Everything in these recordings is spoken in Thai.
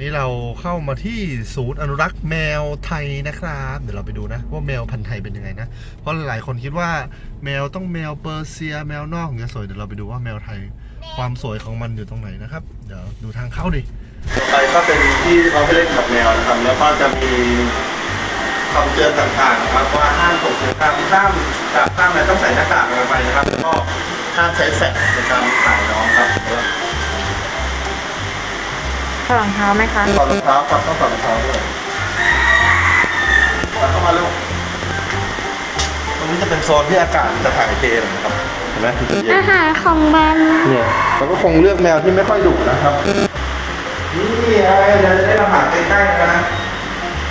นี่เราเข้ามาที่ศูนย์อนุรักษ์แมวไทยนะครับ เดี๋ยวเราไปดูนะ ว่าแมวพันธุ์ไทยเป็นยังไงนะ เพราะหลายคนคิดว่าแมวต้องแมวเปอร์เซีย แมวนอกองเงี้ยสวยเดี๋ยวเราไปดูว่าแมวไทยความสวยของมันอยู่ตรงไหนนะครับ เดี๋ยวดูทางเข้าดิไปก็เป็นที่เขาให้เล่นกับแมวนะครับ แล้วก็จะมีคำเตือนต่างๆนะครับว่าห้ามตกเสียงดังห้ามจับห้ามอะไรต้องใส่หน้ากากอะไรไปนะครับแล้วก็ห้ามใช้แฟลชในการถ่ายน้องครับ ถอดรองเท้าไหมคะถอดรองเท้าครับต้องถอดรองเท้าด้วยแล้วเข้ามาเร็วตรงนี้จะเป็นโซนที่อากาศจะถ่ายเทนะครับเห็นไหมมันจะเย็นอาหารของมันเนี่ยเราก็คงเลือกแมวที่ไม่ค่อยดุนะครับนี่ไอ้เดี๋ยวจะได้อาหารใกล้ๆนะ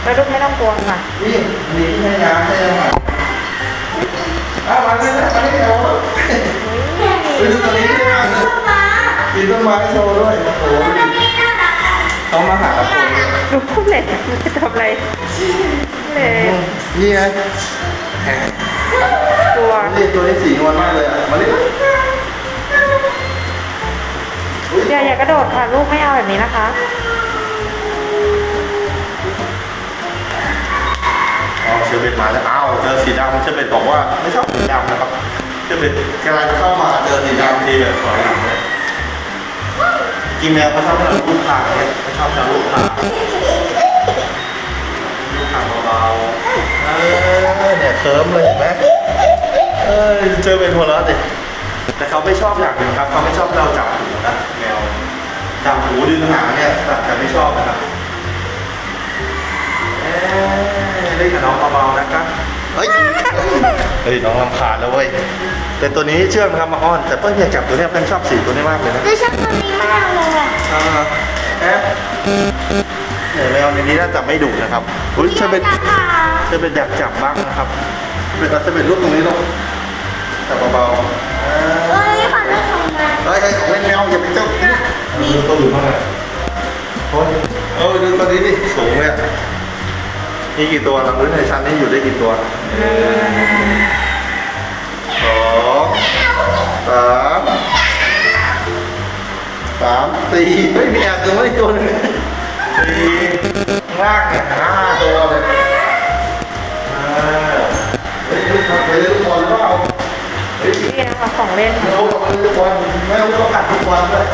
แล้วลูกไม่ต้องกลัวค่ะนี่อันนี้ให้ยาให้อาหารอ้าวมาเลยนะมาเลยเดี๋ยวไปดูตัวนี้ที่มากเลยกินต้นไม้โชว์ด้วยโอ้โห เขามาหาคนดูพูดเลยมันจะทำอะไรเลยนี่ไงแหมกลัวนี่ตัวนี้สีนวลมากเลยอะ มาเลยอย่าอย่ากระโดดค่ะลูกไม่เอาแบบนี้นะคะอ๋อเชอร์เบตมาแล้วอ้าวเจอสีดำเชอร์เบตบอกว่าไม่ชอบสีดำนะครับเชอร์เบตกำลังจะเข้ามาเจอสีดำทีแบบสวยงามเลยกินแมวเขาชอบทำลูกคางเนี่ยเขา ชอบทำลูกคางลูกคางเบาๆเออเนี่ยเคิร์มเลยเห็นไหมเออเจอเป็นหัวเราะดิแต่เขาไม่ชอบอย่างหนึ่งครับเขาไม่ชอบเราจับหูนะแมวจับหูดึงหางเนี่ยจะไม่ชอบนะครับเอ๊ะเล่นกับน้องเบาๆนะครับเฮ้ยเฮ้ยน้องรำคาญแล้วเว้ยแต่ตัวนี้เชื่องนะครับมาอ้อน แต่เปิ้ลอยากจับตัวเนี้ยเปิ้ลชอบสีตัวนี้มากเลยนะดิฉันตัวนี้มากเลยอะอ่า แอ๊ะเนี่ยแมวในนี้น่าจะไม่ดุนะครับอุ้ยจะเป็นนะคะจะเป็นอยากจับบ้างนะครับเป็นจะเป็นรูปตรงนี้ลงจับเบาๆอ่า เอ้ยขอเรื่องของมันเฮ้ยใครของเล่นแมวอย่าไปเจ้านี่ตัวอยู่ข้างในโอ้ยเออดูตัวนี้ดิสูงเลยอะมีกี่ตัวลองดูในชั้นนี้อยู่ได้กี่ตัวหนึ่งสองสาม สามสี่เฮ้ยมีแอบตัวไว้อีกตัวหนึงสี่ข้างล่างเนี่ยห้าตัวเลยอ่าเฮ้ยลูกครับไปเล่นกบอลหรือเปล่าเฮ้ยนี่นะคะของเล่นไม่รู้เราไปเล่นทุกวันไม่รู้เรากัดทุกวันเลย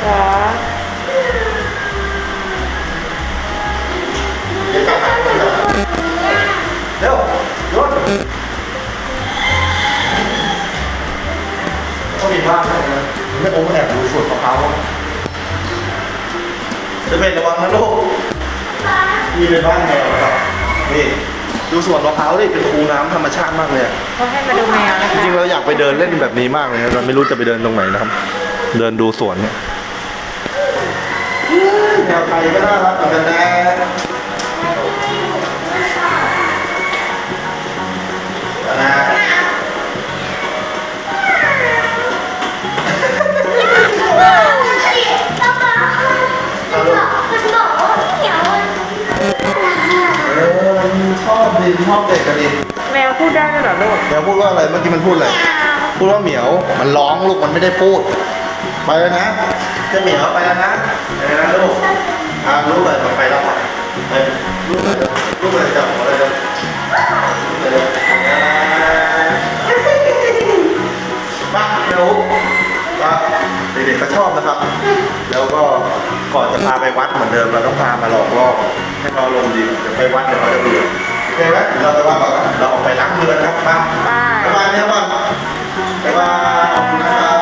เหรอเดี๋ยวกลับมาเดี๋ยวกลับมาเร็วรถก็มีบ้านด้วยนะไม่โอ้แอบดูสวนมะพร้าว จะเป็นระวังนะลูกมีเป็นบ้านแมวครับนี่ดูสวนมะพร้าวดิเป็นคูน้ำธรรมชาติมากเลยอะเขาให้มาดูแมวนะจคะริงๆเราอยากไปเดินเล่นแบบนี้มากเลยนะเราไม่รู้จะไปเดินตรงไหนนะครับ เดินดูสวนเนี่ยแนวไทยก็น่ารักเหมือนกันนะนะ ชอบดิชอบเด็กกันดิแมวพูดได้ด้วยเหรอลูกแมวพูดว่าอะไรเมื่อกี้มันพูดอะไรพูดว่าเหมียวมันร้องลูกมันไม่ได้พูด ไปแล้วนะเจ้าเหมียวไปแล้วนะไปแล้วนะลูกอ่าลูกเลยมันไปแล้วไปลูกเลยลูกเลยจับหัวเลยเลยลูกเลยเลยมาเร็วมาเด็กๆก็ชอบนะครับ แล้วก็ก่อนจะพาไปวัดเหมือนเดิมเราต้องพามาหลอกล่อให้เขาลงดีเดี๋ยวไปวัดเดี๋ยวเขาจะเบื่อโอ เคไหมเดี๋ยวเราไปวัดก่อนนะเราออกไปล้างมือกันครับมาไปบ๊ายบายเนี่ยก่อนบ๊ายบายขอบคุณนะครับ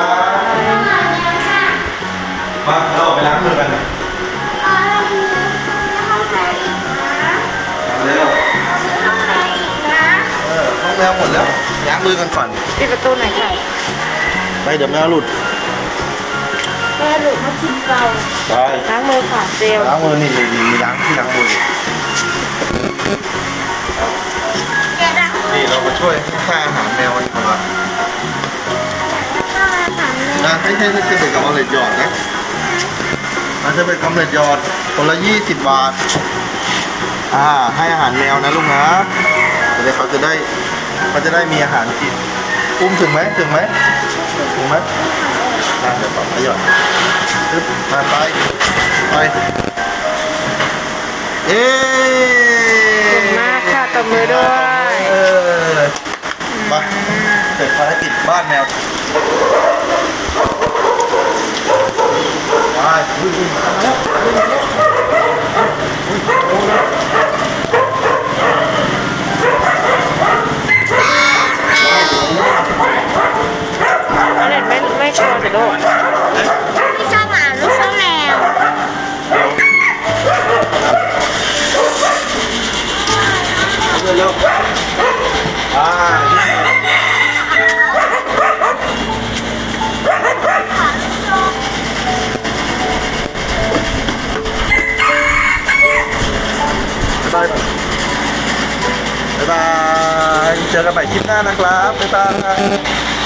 มาเราออกไปล้างมือกันอ๋อเรามีห้องไหนอีกนะเร็วห้องไหนอีกนะเออห้องแมวหมดแล้วล้างมือกันก่อนปิดประตูหน่อยค่ะไปเดี๋ยวแมวหลุดแม่หลุดมาทิ้งเราไปล้างมือค่ะเจลล้างมือนี่นี่มีล้างที่ล้างมือแกดัง นี่เรามาช่วยค่าอาหารแมวกันก่อนข้าวอาหารแม่นะไม่ใช่ไม่ใช่เป็นกับออมเล็ตหยอดนะมันจะเป็นออมเล็ตหยอดคนละยี่สิบบาท อ่า ให้อาหารแมวนะลูกนะเดี๋ยวเขาจะได้เขาจะได้มีอาหารกินอุ้มถึงไหมถึงไหมถึงไหมอ่าเดี๋ยวปรับให้หยอดปึ๊บมาไปไปเอ๊เก่งมากค่ะตบมือด้วย เออมาเสร็จภารกิจบ้านแมวไปอุ้ยอุ้ยมาแล้วอุ้ยมาแล้วอุ้ยโอ้ยอันเน็ตไม่ไม่กลัวสิลูกไม่ชอบหมาลูกชอบแมวเร็ว บายบาย เจอกันใหม่คลิปหน้านะครับ บ๊ายบาย